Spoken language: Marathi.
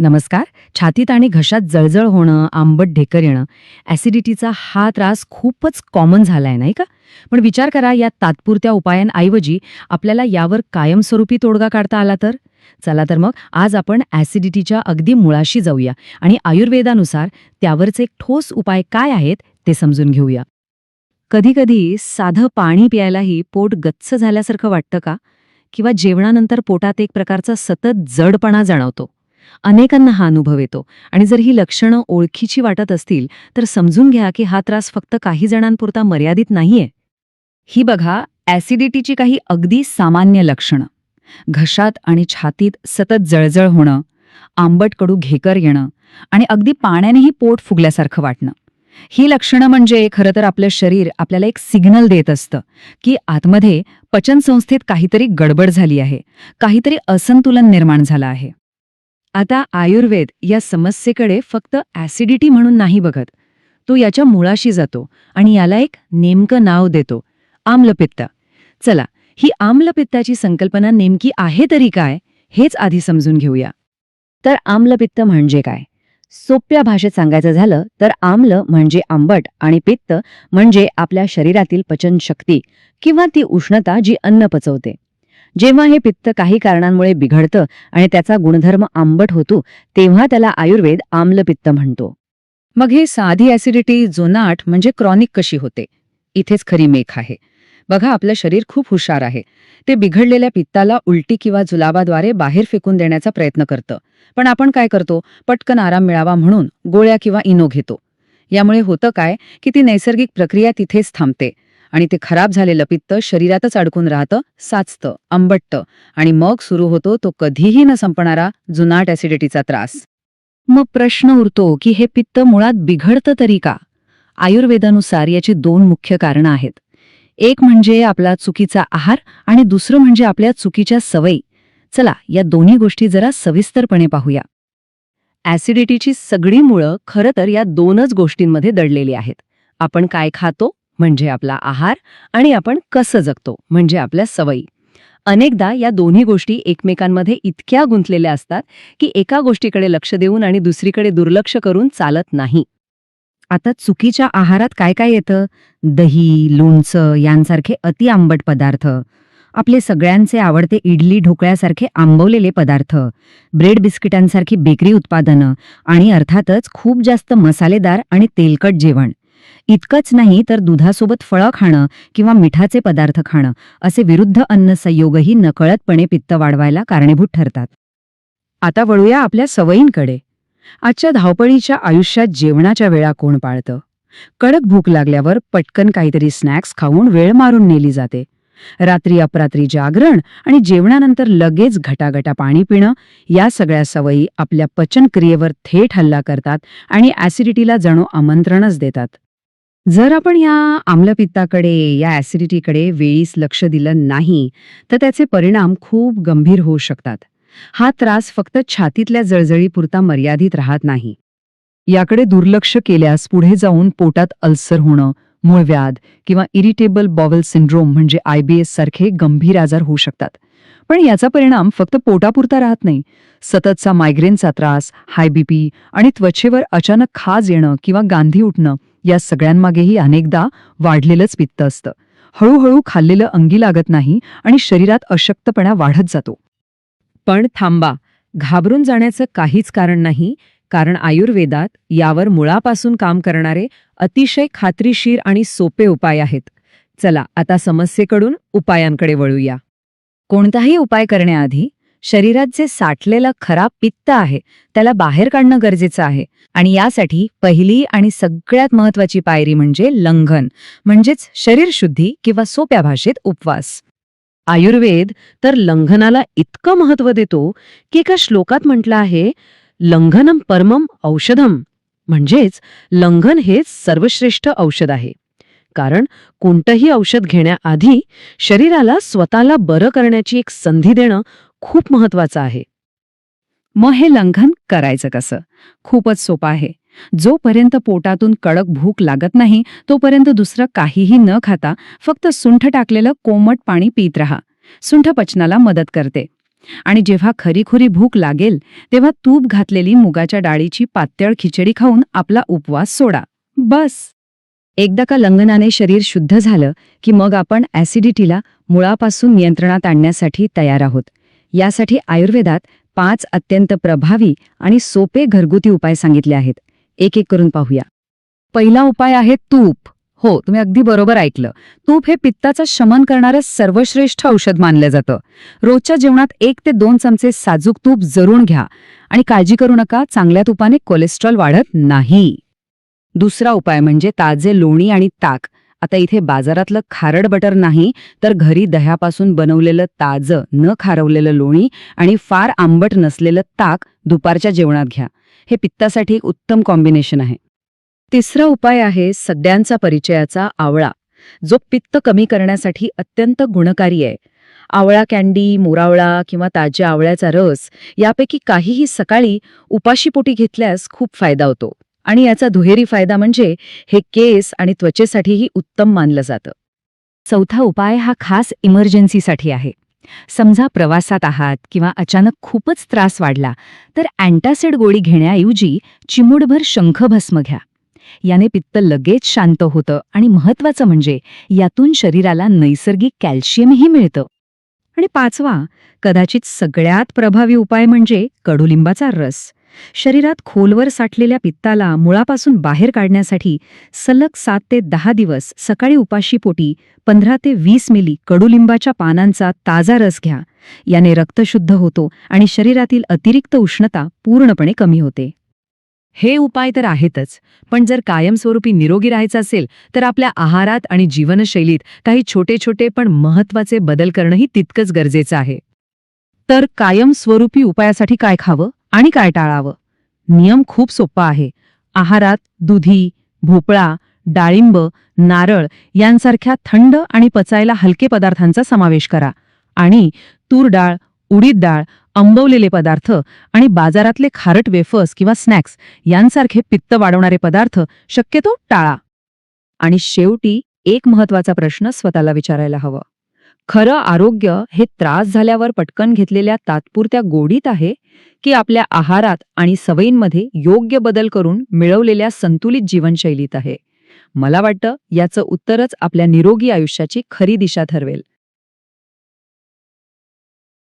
नमस्कार. छातीत आणि घशात जळजळ होणं आंबट ढेकर येणं ॲसिडिटीचा हा त्रास खूपच कॉमन झालाय नाही का? पण विचार करा या तात्पुरत्या उपायांऐवजी आपल्याला यावर कायमस्वरूपी तोडगा काढता आला तर? चला तर मग आज आपण ॲसिडिटीच्या अगदी मुळाशी जाऊया आणि आयुर्वेदानुसार त्यावरचे ठोस उपाय काय आहेत ते समजून घेऊया. कधीकधी साधं पाणी प्यायलाही पोट गच्च झाल्यासारखं वाटतं का? किंवा जेवणानंतर पोटात एक प्रकारचा सतत जडपणा जाणवतो. अनेकांना हा अनुभव येतो. आणि जर ही लक्षणं ओळखीची वाटत असतील तर समजून घ्या की हा त्रास फक्त काही जणांपुरता मर्यादित नाहीये. ही बघा ॲसिडिटीची काही अगदी सामान्य लक्षणं. घशात आणि छातीत सतत जळजळ होणं आंबट कडू घेकर येणं आणि अगदी पाण्यानेही पोट फुगल्यासारखं वाटणं. ही लक्षणं म्हणजे खरं तर आपलं शरीर आपल्याला एक सिग्नल देत असतं की आतमध्ये पचनसंस्थेत काहीतरी गडबड झाली आहे काहीतरी असंतुलन निर्माण झालं आहे. आता आयुर्वेद या समस्येकडे फक्त ॲसिडिटी म्हणून नाही बघत. तो याच्या मुळाशी जातो आणि याला एक नेमकं नाव देतो आम्लपित्त. चला ही आम्लपित्ताची संकल्पना नेमकी आहे तरी काय हेच आधी समजून घेऊया. तर आम्लपित्त म्हणजे काय? सोप्या भाषेत सांगायचं झालं तर आम्ल म्हणजे आंबट आणि पित्त म्हणजे आपल्या शरीरातील पचनशक्ती किंवा ती उष्णता जी अन्न पचवते. जेव्हा हे पित्त काही कारणांमुळे बिघडतं आणि त्याचा गुणधर्म आंबट होतो तेव्हा त्याला आयुर्वेद आम्लपित्त म्हणतो. मग हे साधी ॲसिडिटी जोनाट म्हणजे क्रॉनिक कशी होते? इथेच खरी मेख आहे. बघा आपलं शरीर खूप हुशार आहे. ते बिघडलेल्या पित्ताला उलटी किंवा जुलाबाद्वारे बाहेर फेकून देण्याचा प्रयत्न करतं. पण आपण काय करतो? पटकन आराम मिळावा म्हणून गोळ्या किंवा इनो घेतो. यामुळे होतं काय? की ती नैसर्गिक प्रक्रिया तिथेच थांबते. आणि ते खराब झालेलं पित्त शरीरातच अडकून राहतं साचतं आंबटतं आणि मग सुरू होतो तो कधीही न संपणारा जुनाट ॲसिडिटीचा त्रास. मग प्रश्न उरतो की हे पित्त मुळात बिघडतं तरी का? आयुर्वेदानुसार याची दोन मुख्य कारणं आहेत. एक म्हणजे आपला चुकीचा आहार आणि दुसरं म्हणजे आपल्या चुकीच्या सवयी. चला या दोन्ही गोष्टी जरा सविस्तरपणे पाहूया. ॲसिडिटीची सगळी मुळं खरं तर या दोनच गोष्टींमध्ये दडलेली आहेत. आपण काय खातो? म्हणजे आपला आहार आणि आपण कसं जगतो म्हणजे आपल्या सवयी. अनेकदा या दोन्ही गोष्टी एकमेकांमध्ये इतक्या गुंतलेल्या असतात की एका गोष्टीकडे लक्ष देऊन आणि दुसरीकडे दुर्लक्ष करून चालत नाही. आता चुकीच्या आहारात काय काय येतं? दही लोणचं यांसारखे अति आंबट पदार्थ आपले सगळ्यांचे आवडते इडली ढोकळ्यासारखे आंबवलेले पदार्थ ब्रेड बिस्किटांसारखी बेकरी उत्पादनं आणि अर्थातच खूप जास्त मसालेदार आणि तेलकट जेवण. इतकंच नाही तर दुधासोबत फळं खाणं किंवा मिठाचे पदार्थ खाणं असे विरुद्ध अन्न संयोगही नकळतपणे पित्त वाढवायला कारणीभूत ठरतात. आता वळूया आपल्या सवयींकडे. आजच्या धावपळीच्या आयुष्यात जेवणाच्या वेळा कोण पाळतं? कडक भूक लागल्यावर पटकन काहीतरी स्नॅक्स खाऊन वेळ मारून नेली जाते. रात्री अपरात्री जागरण आणि जेवणानंतर लगेच घटाघटा पाणी पिणं या सगळ्या सवयी आपल्या पचनक्रियेवर थेट हल्ला करतात आणि ॲसिडिटीला जणू आमंत्रणच देतात. जर आपण या आम्लपित्ताकडे या ॲसिडिटीकडे वेळीच लक्ष दिलं नाही तर त्याचे परिणाम खूप गंभीर होऊ शकतात. हा त्रास फक्त छातीतल्या जळजळीपुरता मर्यादित राहत नाही. याकडे दुर्लक्ष केल्यास पुढे जाऊन पोटात अल्सर होणं मूळव्याध किंवा इरिटेबल बॉवल सिंड्रोम म्हणजे आयबीएस सारखे गंभीर आजार होऊ शकतात. पण याचा परिणाम फक्त पोटापुरता राहत नाही. सततचा मायग्रेनचा त्रास हाय बीपी आणि त्वचेवर अचानक खाज येणं किंवा गांधी उठणं या सगळ्यांमागेही अनेकदा वाढलेलंच पित्त असतं. हळूहळू खाल्लेलं अंगी लागत नाही आणि शरीरात अशक्तपणा वाढत जातो. पण थांबा घाबरून जाण्याचं काहीच कारण नाही कारण आयुर्वेदात यावर मुळापासून काम करणारे अतिशय खात्रीशीर आणि सोपे उपाय आहेत. चला आता समस्येकडून उपायांकडे वळूया. कोणताही उपाय करण्याआधी शरीरात जे साठलेलं खराब पित्त आहे त्याला बाहेर काढणं गरजेचं आहे. आणि यासाठी पहिली आणि सगळ्यात महत्वाची पायरी म्हणजे लंघन म्हणजेच शरीरशुद्धी किंवा सोप्या भाषेत उपवास. आयुर्वेद तर लंघनाला इतकं महत्त्व देतो की एका श्लोकात म्हटलं आहे लंघनम परमम औषधम म्हणजेच लंघन हेच सर्वश्रेष्ठ औषध आहे. कारण कोणतंही औषध घेण्याआधी शरीराला स्वतःला बरं करण्याची एक संधी देणं खूप महत्वाचं आहे. मग हे लंघन करायचं कसं? खूपच सोपं आहे. जोपर्यंत पोटातून कडक भूक लागत नाही तोपर्यंत दुसरं काहीही न खाता फक्त सुंठ टाकलेलं कोमट पाणी पित राहा. सुंठ पचनाला मदत करते. आणि जेव्हा खरीखुरी भूक लागेल तेव्हा तूप घातलेली मुगाच्या डाळीची पातळ खिचडी खाऊन आपला उपवास सोडा. बस! एकदा का लंघनाने शरीर शुद्ध झालं की मग आपण ॲसिडिटीला मुळापासून नियंत्रणात आणण्यासाठी तयार आहोत. यासाठी आयुर्वेदात पाच अत्यंत प्रभावी आणि सोपे घरगुती उपाय सांगितले आहेत. एक एक करून पाहूया. पहिला उपाय आहे तूप. हो तुम्ही अगदी बरोबर ऐकलं. तूप हे पित्ताचं शमन करणारं सर्वश्रेष्ठ औषध मानलं जातं. रोजच्या जेवणात एक ते दोन चमचे साजूक तूप जरूर घ्या आणि काळजी करू नका चांगल्या तुपाने कोलेस्ट्रॉल वाढत नाही. दुसरा उपाय म्हणजे ताजे लोणी आणि ताक. आता इथे बाजारातलं खारड बटर नाही तर घरी दह्यापासून बनवलेलं ताजं न खारवलेलं लोणी आणि फार आंबट नसलेलं ताक दुपारच्या जेवणात घ्या. हे पित्तासाठी एक उत्तम कॉम्बिनेशन आहे. तिसरा उपाय आहे सगळ्यांचा परिचयाचा आवळा. जो पित्त कमी करण्यासाठी अत्यंत गुणकारी आहे. आवळा कॅन्डी मोरावळा किंवा ताज्या आवळ्याचा रस यापैकी काहीही सकाळी उपाशीपोटी घेतल्यास खूप फायदा होतो. आणि याचा दुहेरी फायदा म्हणजे हे केस आणि त्वचेसाठीही उत्तम मानलं जातं. चौथा उपाय हा खास इमर्जन्सीसाठी आहे. समजा प्रवासात आहात किंवा अचानक खूपच त्रास वाढला तर अँटासिड गोळी घेण्याऐवजी चिमूटभर शंखभस्म घ्या. याने पित्त लगेच शांत होतं आणि महत्वाचं म्हणजे यातून शरीराला नैसर्गिक कॅल्शियमही मिळतं. आणि पाचवा कदाचित सगळ्यात प्रभावी उपाय म्हणजे कडुलिंबाचा रस. शरीरात खोलवर साठलेल्या पित्ताला मुळापासून बाहेर काढण्यासाठी सलग सात ते दहा दिवस सकाळी उपाशीपोटी पंधरा ते वीस मिली कडुलिंबाच्या पानांचा ताजा रस घ्या. याने रक्तशुद्ध होतो आणि शरीरातील अतिरिक्त उष्णता पूर्णपणे कमी होते. हे उपाय तर आहेतच पण जर कायमस्वरूपी निरोगी राहायचं असेल तर आपल्या आहारात आणि जीवनशैलीत काही छोटे छोटे पण महत्त्वाचे बदल करणंही तितकंच गरजेचं आहे. तर कायमस्वरूपी उपायासाठी काय खावं? आणि काय टाळावं? नियम खूप सोपा आहे. आहारात दुधी भोपळा डाळिंब नारळ यांसारख्या थंड आणि पचायला हलके पदार्थांचा समावेश करा. आणि तूर डाळ उडीद डाळ आंबवलेले पदार्थ आणि बाजारातले खारट वेफर्स किंवा स्नॅक्स यांसारखे पित्त वाढवणारे पदार्थ शक्यतो टाळा. आणि शेवटी एक महत्त्वाचा प्रश्न स्वतःला विचारायला हवं. खरं आरोग्य हे त्रास झाल्यावर पटकन घेतलेल्या तात्पुरत्या गोडीत आहे की आपल्या आहारात आणि सवयींमध्ये योग्य बदल करून मिळवलेल्या संतुलित जीवनशैलीत आहे. मला वाटतं याचं उत्तरच आपल्या निरोगी आयुष्याची खरी दिशा ठरवेल.